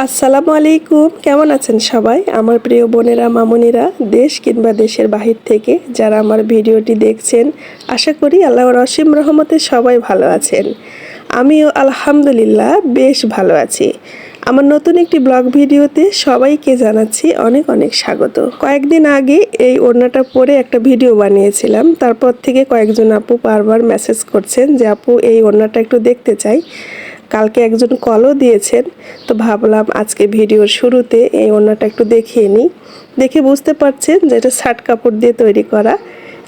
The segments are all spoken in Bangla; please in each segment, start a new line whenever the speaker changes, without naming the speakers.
আসসালামু আলাইকুম। কেমন আছেন সবাই? আমার প্রিয় বোনেরা, মামুনিরা, দেশ কিংবা দেশের বাহির থেকে যারা আমার ভিডিওটি দেখছেন, আশা করি আল্লাহর অসীম রহমতে সবাই ভালো আছেন। আমিও আলহামদুলিল্লাহ বেশ ভালো আছি। আমার নতুন একটি ব্লগ ভিডিওতে সবাইকে জানাচ্ছি অনেক অনেক স্বাগত। কয়েকদিন আগে এই ওড়নাটা পরে একটা ভিডিও বানিয়েছিলাম। তারপর থেকে কয়েকজন আপু বারবার মেসেজ করছেন যে, আপু, এই ওড়নাটা একটু দেখতে চাই। কালকে একজন কলও দিয়েছেন। তো ভাবলাম আজকে ভিডিওর শুরুতে এই ওড়নাটা একটু দেখিয়ে নিই। দেখে বুঝতে পারছেন যে এটা শার্ট কাপড় দিয়ে তৈরি করা।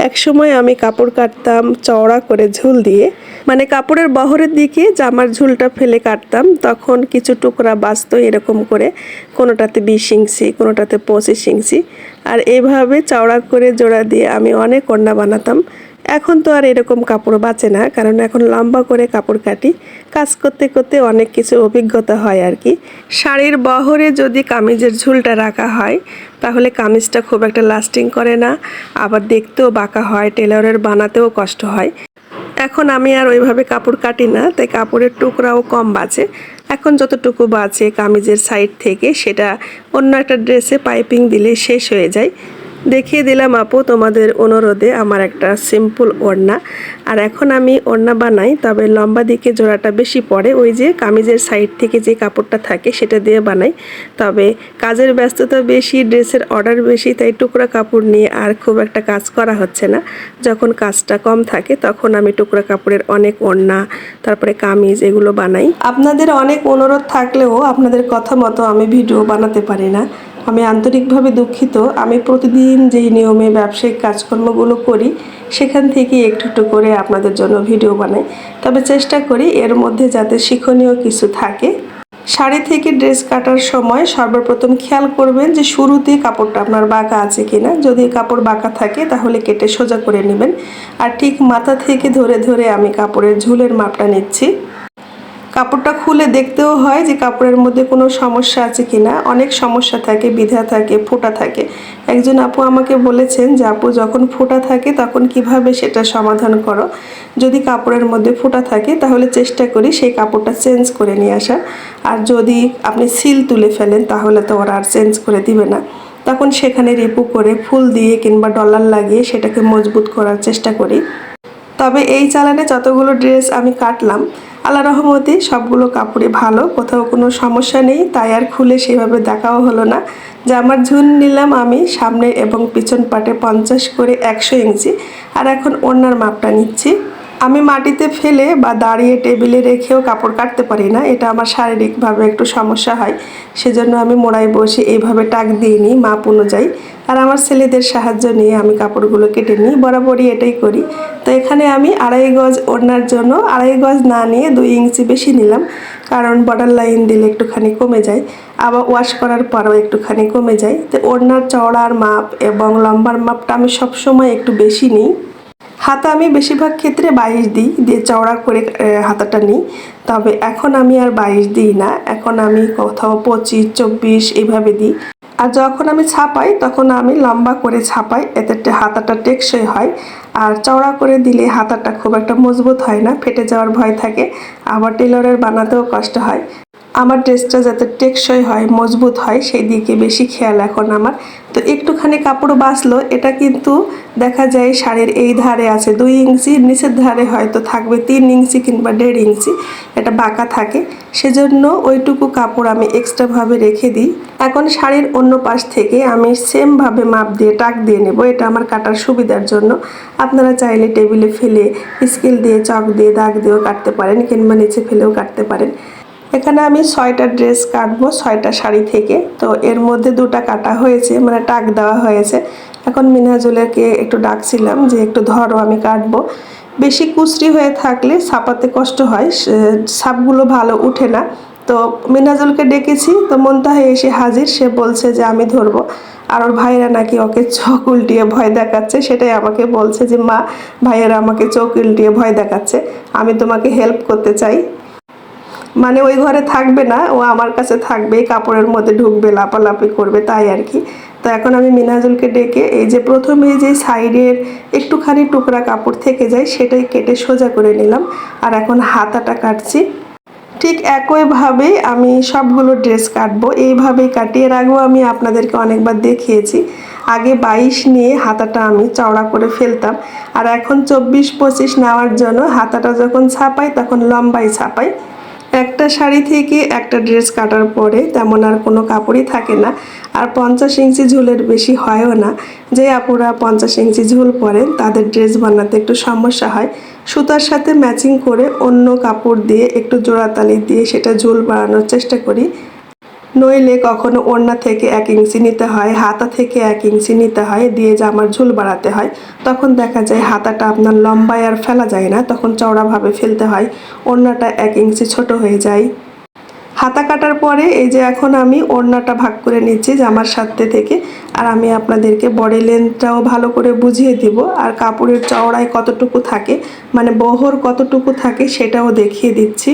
এক সময় আমি কাপড় কাটতাম, চওড়া করে ঝুল দিয়ে। মানে কাপড়ের বহরের দিকে জামার ঝুলটা ফেলে কাটতাম। তখন কিছু টুকরা বাঁচতো এরকম করে। কোনোটাতে বিশ ইঞ্চি, কোনোটাতে পঁচিশ ইঞ্চি। আর এইভাবে চওড়া করে জোড়া দিয়ে আমি অনেক ওড়না বানাতাম। এখন তো আর এরকম কাপড় বাঁচে না, কারণ এখন লম্বা করে কাপড় কাটি, কাজ করতে করতে অনেক কিছু অভিজ্ঞতা হয় আর কি। শাড়ির বহরে যদি কামিজের ঝুলটা রাখা হয়, তাহলে কামিজটা খুব একটা লাস্টিং করে না, আবার দেখতেও বাঁকা হয়, টেলারের বানাতেও কষ্ট হয়। এখন আমি আর ওইভাবে কাপড় কাটি না, তাই কাপড়ের টুকরাও কম বাঁচে। এখন যতটুকু বাঁচে কামিজের সাইড থেকে, সেটা অন্য একটা ড্রেসে পাইপিং দিলে শেষ হয়ে যায়। দেখিয়ে দিলাম আপু, তোমাদের অনুরোধে আমার একটা সিম্পল ওড়না। আর এখন আমি ওড়না বানাই, তবে লম্বা দিকে জোড়াটা বেশি পড়ে, ওই যে কামিজের সাইড থেকে যে কাপড়টা থাকে সেটা দিয়ে বানাই। তবে কাজের ব্যস্ততা বেশি, ড্রেসের অর্ডার বেশি, তাই টুকরা কাপড় নিয়ে আর খুব একটা কাজ করা হচ্ছে না। যখন কাজটা কম থাকে, তখন আমি টুকরা কাপড়ের অনেক ওড়না, তারপরে কামিজ এগুলো বানাই। আপনাদের অনেক অনুরোধ থাকলেও আপনাদের কথা মতো আমি ভিডিও বানাতে পারি না। আমি আন্তরিকভাবে দুঃখিত। আমি প্রতিদিন যেই নিয়মে ব্যবসায়িক কাজকর্মগুলো করি, সেখান থেকে একটু একটু করে আপনাদের জন্য ভিডিও বানাই। তবে চেষ্টা করি এর মধ্যে যাতে শিক্ষণীয় কিছু থাকে। শাড়ি থেকে ড্রেস কাটার সময় সর্বপ্রথম খেয়াল করবেন যে শুরুতে কাপড়টা আপনার বাঁকা আছে কিনা। যদি কাপড় বাঁকা থাকে, তাহলে কেটে সোজা করে নেবেন। আর ঠিক মাথা থেকে ধরে ধরে আমি কাপড়ের ঝুলের মাপটা নিচ্ছি। কাপড়টা খুলে দেখতেও হয় যে কাপড়ের মধ্যে কোনো সমস্যা আছে কি না অনেক সমস্যা থাকে, বিধা থাকে, ফোটা থাকে। একজন আপু আমাকে বলেছেন যে, আপু, যখন ফোটা থাকে, তখন কীভাবে সেটা সমাধান করো? যদি কাপড়ের মধ্যে ফোটা থাকে, তাহলে চেষ্টা করি সেই কাপড়টা চেঞ্জ করে নিয়ে আসা আর যদি আপনি সিল তুলে ফেলেন, তাহলে তো ওরা আর চেঞ্জ করে দিবে না। তখন সেখানে রিপু করে ফুল দিয়ে কিংবা ডলার লাগিয়ে সেটাকে মজবুত করার চেষ্টা করি। তবে এই চালানে যতগুলো ড্রেস আমি কাটলাম আল্লাহ রহমতে সবগুলো কাপড়ে ভালো, কোথাও কোনো সমস্যা নেই, তাই আর খুলে সেভাবে দেখাও হলো না। যে আমার ঝুন নিলাম আমি সামনে এবং পিছন পাটে পঞ্চাশ করে একশো ইঞ্চি, আর এখন ওড়নার মাপটা নিচ্ছি। আমি মাটিতে ফেলে বা দাঁড়িয়ে টেবিলে রেখেও কাপড় কাটতে পারি না, এটা আমার শারীরিকভাবে একটু সমস্যা হয়। সেজন্য আমি মোড়ায় বসে এইভাবে টাক দিয়ে নিই মাপ অনুযায়ী। আর আমার ছেলেদের সাহায্য নিয়ে আমি কাপড়গুলো কেটে নিই, বরাবরই এটাই করি। তো এখানে আমি আড়াই গজ ওড়নার জন্য আড়াই গজ না নিয়ে দুই ইঞ্চি বেশি নিলাম, কারণ বর্ডার লাইন দিলে একটুখানি কমে যায়। আবার ওয়াশ করার পরও একটুখানি কমে যায়। তো ওড়নার চওড়ার মাপ এবং লম্বার মাপটা আমি সবসময় একটু বেশি নিই। হাতা আমি বেশিরভাগ ক্ষেত্রে বাইশ দিই, দিয়ে চওড়া করে হাতাটা নিই। তবে এখন আমি আর বাইশ দিই না। এখন আমি কোথাও পঁচিশ, চব্বিশ এইভাবে দিই। আর যখন আমি ছাপাই, তখন আমি লম্বা করে ছাপাই। এতে হাতাটা টেকসই হয়। আর চওড়া করে দিলে হাতাটা খুব একটা মজবুত হয় না, ফেটে যাওয়ার ভয় থাকে। আবার টেলরের বানাতেও কষ্ট হয়। আমার ড্রেসটা যাতে টেকসই হয়, মজবুত হয়, সেই দিকে বেশি খেয়াল এখন আমার। তো একটুখানি কাপড় বাঁচলো, এটা কিন্তু দেখা যায় শাড়ির এই ধারে আছে, দুই ইঞ্চি নিচের ধারে হয়তো থাকবে, তিন ইঞ্চি কিংবা দেড় ইঞ্চি, এটা বাঁকা থাকে। সেজন্য ওইটুকু কাপড় আমি এক্সট্রাভাবে রেখে দিই। এখন শাড়ির অন্য পাশ থেকে আমি সেমভাবে মাপ দিয়ে, টাক দিয়ে নেব, এটা আমার কাটার সুবিধার জন্য। আপনারা চাইলে টেবিলে ফেলে, স্কেল দিয়ে, চক দিয়ে, দাগ দিয়েও কাটতে পারেন, কিংবা নিচে ফেলেও কাটতে পারেন। এখানে আমি ছয়টা ড্রেস কাটবো, ছয়টা শাড়ি থেকে। তো এর মধ্যে দুটা কাটা হয়েছে মানে টাক দেওয়া হয়েছে। এখন মিনাজুলেকে একটু ডাকছিলাম যে একটু ধরো, আমি কাটবো। বেশি কুচরি হয়ে থাকলে ছাপাতে কষ্ট হয় সাপগুলো ভালো উঠে না। তো মিনাজুলকে ডেকেছি, তো মনতা মন্তাহে এসে হাজির, সে বলছে যে আমি ধরবো। আর ওর ভাইয়েরা নাকি ওকে চোখ উল্টিয়ে ভয় দেখাচ্ছে, সেটাই আমাকে বলছে যে, মা, ভাইয়েরা আমাকে চোখ উল্টিয়ে ভয় দেখাচ্ছে। আমি তোমাকে হেল্প করতে চাই। মানে ওই ঘরে থাকবে না, ও আমার কাছে থাকবে কাপড়ের মধ্যে ঢুকবে, লাপালাপি করবে, তাই আর কি। তো এখন আমি মিনাজুলকে ডেকে এই যে প্রথমে যে সাইডের একটুখানি টুকরা কাপড় থেকে যায়, সেটাই কেটে সোজা করে নিলাম আর এখন হাতাটা কাটছি। ঠিক একইভাবেই আমি সবগুলো ড্রেস কাটবো, এইভাবেই কাটিয়ে রাখব, আমি আপনাদেরকে অনেকবার দেখিয়েছি। আগে বাইশ নিয়ে হাতাটা আমি চওড়া করে ফেলতাম আর এখন চব্বিশ পঁচিশ নেওয়ার জন্য হাতাটা যখন ছাপাই, তখন লম্বাই ছাপাই। একটা শাড়ি থেকে একটা ড্রেস কাটার পরে তেমন আর কোনো কাপড়ই থাকে না। আর পঞ্চাশ ইঞ্চি ঝুলের বেশি হয়ও না। যে আপুরা পঞ্চাশ ইঞ্চি ঝুল পরেন, তাদের ড্রেস বানাতে একটু সমস্যা হয়। সুতার সাথে ম্যাচিং করে অন্য কাপড় দিয়ে একটু জোড়াতালি দিয়ে সেটা ঝুল বানানোর চেষ্টা করি। নইলে কখনো ওড়না থেকে এক ইঞ্চি নিতে হয়, হাতা থেকে এক ইঞ্চি নিতে হয়, দিয়ে জামার ঝুল বাড়াতে হয়। তখন দেখা যায় হাতাটা আপনার লম্বায় আর ফেলা যায় না, তখন চওড়াভাবে ফেলতে হয়, ওড়নাটা এক ইঞ্চি ছোট হয়ে যায়। হাতা কাটার পরে এই যে এখন আমি ওড়নাটা ভাগ করে নিচ্ছি জামার সাথে থেকে, আর আমি আপনাদেরকে বডি লেন্থটাও ভালো করে বুঝিয়ে দিব, আর কাপড়ের চওড়ায় কতটুকু থাকে মানে বহর কতটুকু থাকে সেটাও দেখিয়ে দিচ্ছি।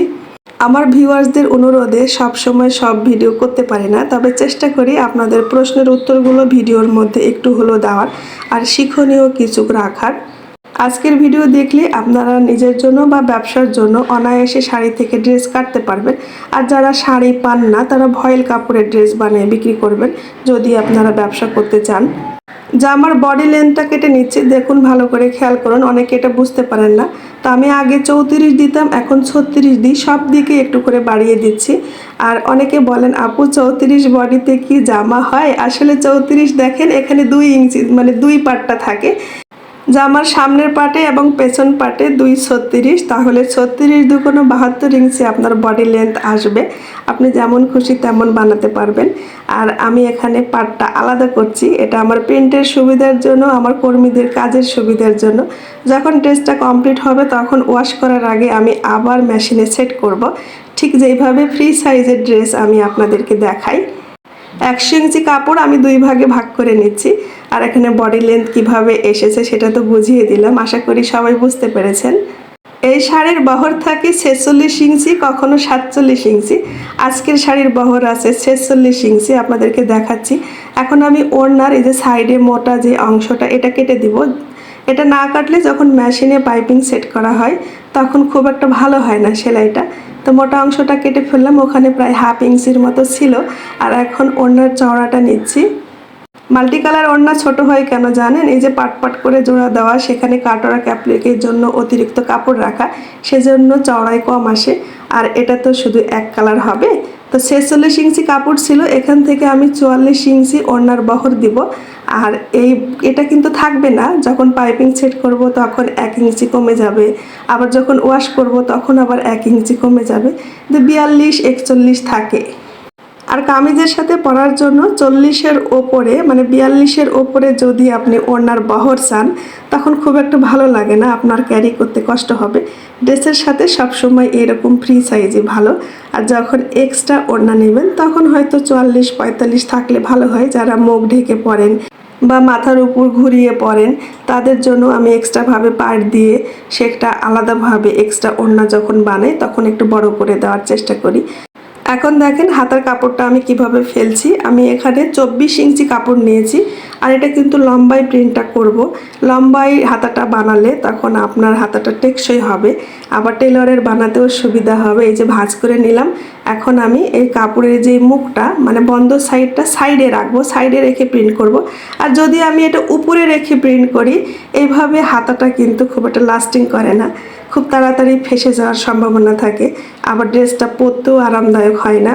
আমার ভিউয়ার্সদের অনুরোধে সব সময় সব ভিডিও করতে পারি না, তবে চেষ্টা করি আপনাদের প্রশ্নের উত্তরগুলো ভিডিওর মধ্যে একটু হলেও দেওয়ার আর শিক্ষণীয় কিছু রাখার। আজকের ভিডিও দেখলে আপনারা নিজের জন্য বা ব্যবসার জন্য অনায়াসে শাড়ি থেকে ড্রেস কাটতে পারবেন আর যারা শাড়ি পান না, তারা ভয়েল কাপড়ের ড্রেস বানিয়ে বিক্রি করবেন যদি আপনারা ব্যবসা করতে চান। যা আমার বডি লেন্থটা কেটে নিচ্ছে, দেখুন ভালো করে খেয়াল করুন, অনেকে এটা বুঝতে পারেন না। তো আমি আগে চৌত্রিশ দিতাম, এখন ছত্রিশ দিই, সব দিকে একটু করে বাড়িয়ে দিচ্ছি। আর অনেকে বলেন, আপু, চৌত্রিশ বডিতে কি জামা হয়? আসলে চৌত্রিশ দেখেন, এখানে দুই ইঞ্চি মানে দুই পাটটা থাকে। জামার সামনের পাটে এবং পেছন পাটে দুই ছত্রিশ, তাহলে ছত্রিশ দু কোনো বাহাত্তর ইঞ্চি আপনার বডি লেন্থ আসবে। আপনি যেমন খুশি তেমন বানাতে পারবেন। আর আমি এখানে পাটটা আলাদা করছি। এটা আমার প্রিন্টের সুবিধার জন্য, আমার কর্মীদের কাজের সুবিধার জন্য। যখন ড্রেসটা কমপ্লিট হবে, তখন ওয়াশ করার আগে আমি আবার মেশিনে সেট করব। ঠিক যেইভাবে ফ্রি সাইজের ড্রেস আমি আপনাদেরকে দেখাই। একশো ইঞ্চি কাপড় আমি দুই ভাগে ভাগ করে নিচ্ছি। আর এখানে বডি লেন্থ কীভাবে এসেছে সেটা তো বুঝিয়ে দিলাম। আশা করি সবাই বুঝতে পেরেছেন। এই শাড়ির বহর থাকে ছেচল্লিশ ইঞ্চি, কখনো সাতচল্লিশ ইঞ্চি। আজকের শাড়ির বহর আছে ছেচল্লিশ ইঞ্চি, আপনাদেরকে দেখাচ্ছি। এখন আমি ওড়নার এই যে সাইডে মোটা যে অংশটা, এটা কেটে দিব। এটা না কাটলে যখন মেশিনে পাইপিং সেট করা হয়, তখন খুব একটা ভালো হয় না সেলাইটা। তো মোটা অংশটা কেটে ফেললাম, ওখানে প্রায় হাফ ইঞ্চির মতো ছিল। আর এখন ওড়নার চওড়াটা নিচ্ছি। মাল্টি কালার ওড়না ছোট হয় কেন জানেন? এই যে পাট পাট করে জোড়া দেওয়া, সেখানে কাটরা, ক্যাপলিকের জন্য অতিরিক্ত কাপড় রাখা, সেজন্য চওড়ায় কম আসে। আর এটা তো শুধু এক কালার হবে। তো ছেচল্লিশ ইঞ্চি কাপড় ছিল, এখান থেকে আমি চুয়াল্লিশ ইঞ্চি ওড়নার বহর দিব। আর এই, এটা কিন্তু থাকবে না। যখন পাইপিং সেট করব, তখন এক ইঞ্চি কমে যাবে। আবার যখন ওয়াশ করব, তখন আবার এক ইঞ্চি কমে যাবে। বিয়াল্লিশ, একচল্লিশ থাকে। আর কামিজের সাথে পরার জন্য চল্লিশের ওপরে মানে বিয়াল্লিশের ওপরে যদি আপনি ওড়নার বহর চান, তখন খুব একটা ভালো লাগে না, আপনার ক্যারি করতে কষ্ট হবে। ড্রেসের সাথে সবসময় এরকম ফ্রি সাইজই ভালো। আর যখন এক্সট্রা ওড়না নেবেন, তখন হয়তো চুয়াল্লিশ, পঁয়তাল্লিশ থাকলে ভালো হয়। যারা মুখ ঢেকে পরেন বা মাথার উপর ঘুরিয়ে পড়েন তাদের জন্য আমি এক্সট্রাভাবে পার্ট দিয়ে সেটা আলাদাভাবে এক্সট্রা ওড়না যখন বানাই, তখন একটু বড় করে দেওয়ার চেষ্টা করি। এখন দেখেন হাতার কাপড়টা আমি কীভাবে ফেলছি। আমি এখানে চব্বিশ ইঞ্চি কাপড় নিয়েছি আর এটা কিন্তু লম্বাই প্রিন্টটা করব। লম্বাই হাতাটা বানালে তখন আপনার হাতাটা টেকসই হবে। আবার টেলরের বানাতেও সুবিধা হবে। এই যে ভাঁজ করে নিলাম। এখন আমি এই কাপড়ের যে মুখটা মানে বন্ধ সাইডটা সাইডে রাখব, সাইডে রেখে প্রিন্ট করব। আর যদি আমি এটা উপরে রেখে প্রিন্ট করি, এইভাবে হাতাটা কিন্তু খুব একটা লাস্টিং করে না। খুব তাড়াতাড়ি ফেসে যাওয়ার সম্ভাবনা থাকে, আবার ড্রেসটা পরতেও আরামদায়ক হয় না।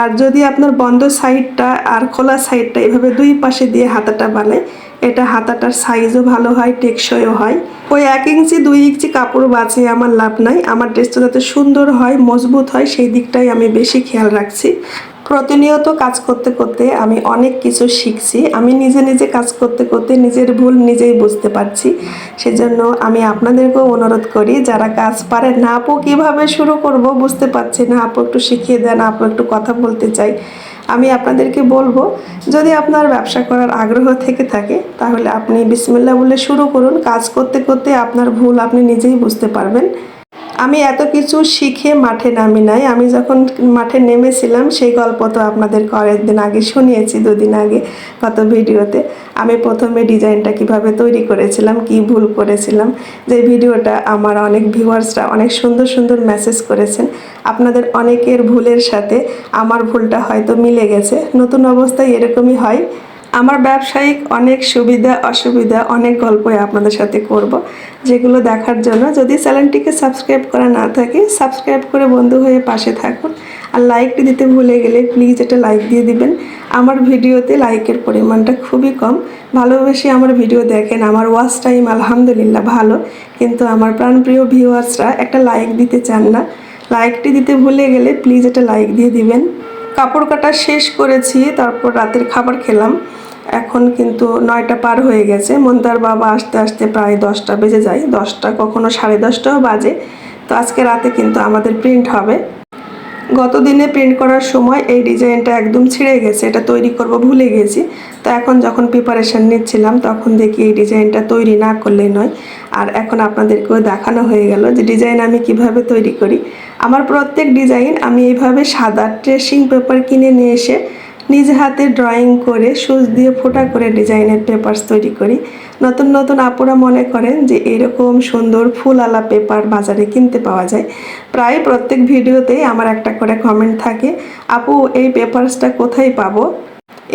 আর যদি আপনার বন্ধ সাইডটা আর খোলা সাইডটা এভাবে দুই পাশে দিয়ে হাতাটা বানায়, এটা হাতাটার সাইজও ভালো হয়, টেকসইও হয়। ওই এক ইঞ্চি, দুই ইঞ্চি কাপড় বাঁচিয়ে আমার লাভ নাই। আমার ড্রেসটা যাতে সুন্দর হয়, মজবুত হয়, সেই দিকটাই আমি বেশি খেয়াল রাখছি। প্রতিনিয়ত কাজ করতে করতে আমি অনেক কিছু শিখছি। আমি নিজে নিজে কাজ করতে করতে নিজের ভুল নিজেই বুঝতে পারছি। সেজন্য আমি আপনাদেরকেও অনুরোধ করি, যারা কাজ পারে না, আপু, কীভাবে শুরু করব? বুঝতে পারছি না, আপু, একটু শিখিয়ে দেন, আপু, একটু কথা বলতে চাই। আমি আপনাদেরকে বলব, যদি আপনার ব্যবসা করার আগ্রহ থেকে থাকে, তাহলে আপনি বিসমিল্লা বলে শুরু করুন। কাজ করতে করতে আপনার ভুল আপনি নিজেই বুঝতে পারবেন। আমি এত কিছু শিখে মাঠে নামি নাই। আমি যখন মাঠে নেমেছিলাম, সেই গল্প তো আপনাদের কয়েকদিন আগে শুনিয়েছি দুদিন আগে গত ভিডিওতে। আমি প্রথমে ডিজাইনটা কীভাবে তৈরি করেছিলাম, কি ভুল করেছিলাম, যে ভিডিওটা আমার অনেক ভিউয়ার্সরা অনেক সুন্দর সুন্দর মেসেজ করেছেন। আপনাদের অনেকের ভুলের সাথে আমার ভুলটা হয়তো মিলে গেছে। নতুন অবস্থায় এরকমই হয়। আমার ব্যবসায়িক অনেক সুবিধা, অসুবিধা, অনেক গল্পই আপনাদের সাথে করব, যেগুলো দেখার জন্য। যদি চ্যানেলটিকে সাবস্ক্রাইব করা না থাকে, সাবস্ক্রাইব করে বন্ধু হয়ে পাশে থাকুন। আর লাইকটি দিতে ভুলে গেলে প্লিজ এটা লাইক দিয়ে দিবেন। আমার ভিডিওতে লাইকের পরিমাণটা খুবই কম। ভালোবেসে আমার ভিডিও দেখেন, আমার ওয়াচ টাইম আলহামদুলিল্লাহ ভালো। কিন্তু আমার প্রাণপ্রিয় ভিউয়ার্সরা একটা লাইক দিতে চান না। লাইকটি দিতে ভুলে গেলে প্লিজ এটা লাইক দিয়ে দিবেন। কাপড় কাটা শেষ করেছি, তারপর রাতের খাবার খেলাম। এখন কিন্তু নয়টা পার হয়ে গেছে। মন্দার বাবা আসতে আসতে প্রায় দশটা বেজে যায়। দশটা কখনো সাড়ে দশটাও বাজে। তো আজকে রাতে কিন্তু আমাদের প্রিন্ট হবে। গত দিনে প্রিন্ট করার সময় এই ডিজাইনটা একদম ছিঁড়ে গেছে, এটা তৈরি করব ভুলে গেছি। তো এখন যখন প্রিপারেশান নিচ্ছিলাম, তখন দেখি এই ডিজাইনটা তৈরি না করলে নয়। আর এখন আপনাদেরকেও দেখানো হয়ে গেল যে ডিজাইন আমি কীভাবে তৈরি করি। আমার প্রত্যেক ডিজাইন আমি এইভাবে সাদা ট্রেসিং পেপার কিনে নিয়ে এসে নিজ হাতে ড্রয়িং করে, সুচ দিয়ে ফোটা করে ডিজাইনের পেপারস তৈরি করি। নতুন নতুন আপুরা মনে করেন যে এরকম সুন্দর ফুলওয়ালা পেপার বাজারে কিনতে পাওয়া যায়। প্রায় প্রত্যেক ভিডিওতেই আমার একটা করে কমেন্ট থাকে, আপু, এই পেপারসটা কোথায় পাবো?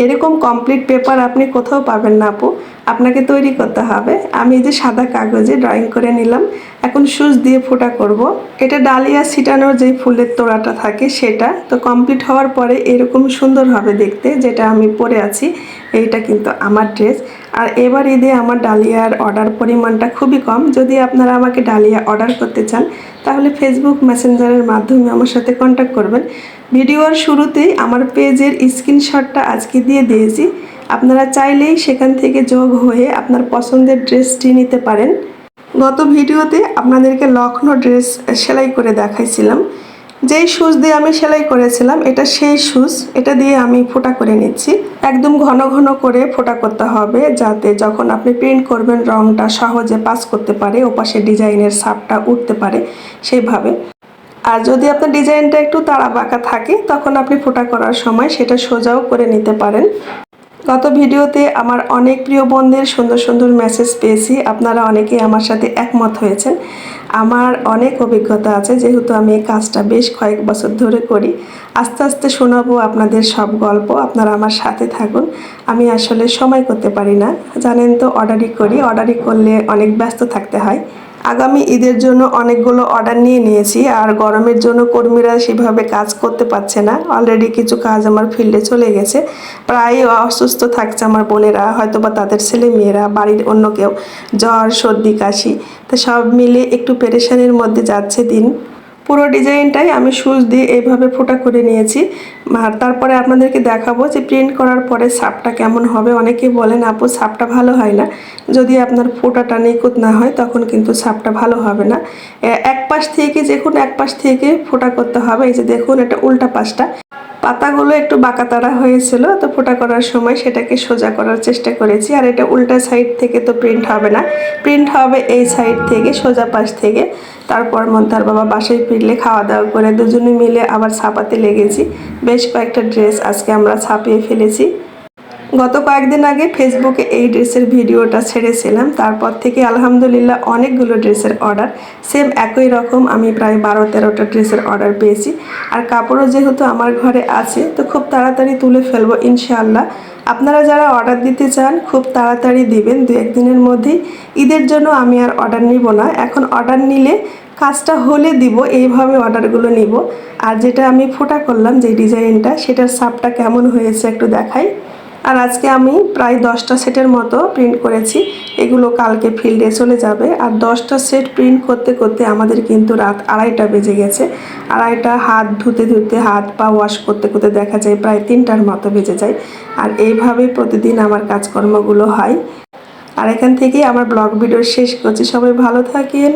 এরকম কমপ্লিট পেপার আপনি কোথাও পাবেন না, আপু। আপনাকে তৈরি করতে হবে। আমি যে সাদা কাগজে ড্রয়িং করে নিলাম। এখন সুচ দিয়ে ফোটা করব। এটা ডালিয়া ছিটানোর যে ফুলের তোড়াটা থাকে সেটা। তো কমপ্লিট হওয়ার পরে এরকম সুন্দর হবে দেখতে, যেটা আমি পরে আছি। এইটা কিন্তু আমার ড্রেস আর এবার ঈদে আমার ডালিয়ার অর্ডার পরিমাণটা খুবই কম। যদি আপনারা আমাকে ডালিয়া অর্ডার করতে চান, তাহলে ফেসবুক মেসেঞ্জারের মাধ্যমে আমার সাথে কন্ট্যাক্ট করবেন। ভিডিওর শুরুতেই আমার পেজের স্ক্রিনশটটা আজকে দিয়ে দিয়েছি। আপনারা চাইলেই সেখান থেকে যোগ হয়ে আপনার পছন্দের ড্রেসটি নিতে পারেন। গত ভিডিওতে আপনাদেরকে লখনৌ ড্রেস সেলাই করে দেখাইছিলাম। যেই সুচ দিয়ে আমি সেলাই করেছিলাম, এটা সেই সুচ। এটা দিয়ে আমি ফোটা করে নিচ্ছি। একদম ঘন ঘন করে ফোটা করতে হবে যাতে যখন আপনি প্রিন্ট করবেন, রংটা সহজে পাস করতে পারে, ওপাশে ডিজাইনের সাপটা উঠতে পারে সেইভাবে। আর যদি আপনার ডিজাইনটা একটু তাড়া বাঁকা থাকে, তখন আপনি ফোটা করার সময় সেটা সোজাও করে নিতে পারেন। গত ভিডিওতে আমার অনেক প্রিয় বোনদের সুন্দর সুন্দর মেসেজ পেয়েছি। আপনারা অনেকেই আমার সাথে একমত হয়েছেন। আমার অনেক অভিজ্ঞতা আছে, যেহেতু আমি এই কাজটা বেশ কয়েক বছর ধরে করি। আস্তে আস্তে শোনাবো আপনাদের সব গল্প, আপনারা আমার সাথে থাকুন। আমি আসলে সময় করতে পারি না। জানেন তো অর্ডারই করি। অর্ডারই করলে অনেক ব্যস্ত থাকতে হয়। আগামী ঈদের জন্য অনেকগুলো অর্ডার নিয়ে নিয়েছি আর গরমের জন্য কর্মীরা সেভাবে কাজ করতে পারছে না। অলরেডি কিছু কাজ আমার ফিল্ডে চলে গেছে। প্রায় অসুস্থ থাকছে আমার বোনেরা হয়তো বা তাদের ছেলে মেয়েরা, বাড়ির অন্য কেউ। জ্বর, সর্দি, কাশি। তো সব মিলে একটু পেরেশানির মধ্যে যাচ্ছে দিন। পুরো ডিজাইনটাই আমি সুচ দিয়ে এইভাবে ফোটা করে নিয়েছি। আর তারপরে আপনাদেরকে দেখাবো যে প্রিন্ট করার পরে সাপটা কেমন হবে। অনেকে বলেন, আপু, সাপটা ভালো হয় না। যদি আপনার ফোটাটা নিখুঁত না হয়, তখন কিন্তু সাপটা ভালো হবে না। এক পাশ থেকে, যে কোনো এক পাশ থেকে ফোটা করতে হবে। এই যে দেখুন, এটা উল্টা পাশটা। পাতাগুলো একটু বাঁকাতারা হয়েছিল, তো ফোটা করার সময় সেটাকে সোজা করার চেষ্টা করেছি। আর এটা উল্টা সাইড থেকে তো প্রিন্ট হবে না। প্রিন্ট হবে এই সাইড থেকে, সোজা পাশ থেকে। তারপর মন্তার বাবা বাসায় ফিরলে খাওয়া দাওয়া করে দুজনে মিলে আবার ছাপাতে লেগেছি। বেশ কয়েকটা ড্রেস আজকে আমরা ছাপিয়ে ফেলেছি। গত কয়েকদিন আগে ফেসবুকে এই ড্রেসের ভিডিওটা ছেড়েছিলাম। তারপর থেকে আলহামদুলিল্লাহ অনেকগুলো ড্রেসের অর্ডার সেম একই রকম আমি প্রায় বারো তেরোটা ড্রেসের অর্ডার পেয়েছি। আর কাপড়ও যেহেতু আমার ঘরে আছে, তো খুব তাড়াতাড়ি তুলে ফেলব ইনশাআল্লাহ। আপনারা যারা অর্ডার দিতে চান, খুব তাড়াতাড়ি দিবেন। দু একদিনের মধ্যেই ঈদের জন্য আমি আর অর্ডার নিব না। এখন অর্ডার নিলে কাজটা হলে দিব, এইভাবে অর্ডারগুলো নিব। আর যেটা আমি ফোটা করলাম, যে ডিজাইনটা সেটার সাপটা কেমন হয়েছে একটু দেখাই। আর আজকে আমি প্রায় দশটা সেটের মতো প্রিন্ট করেছি। এগুলো কালকে ফিল্ডে চলে যাবে। আর দশটা সেট প্রিন্ট করতে করতে আমাদের কিন্তু রাত আড়াইটা বেজে গেছে। আড়াইটা হাত ধুতে ধুতে, হাত পা ওয়াশ করতে করতে দেখা যায় প্রায় তিনটার মতো বেজে যায়। আর এইভাবেই প্রতিদিন আমার কাজকর্মগুলো হয়। আর এখান থেকেই আমার ব্লগ ভিডিও শেষ করছি। সবাই ভালো থাকেন।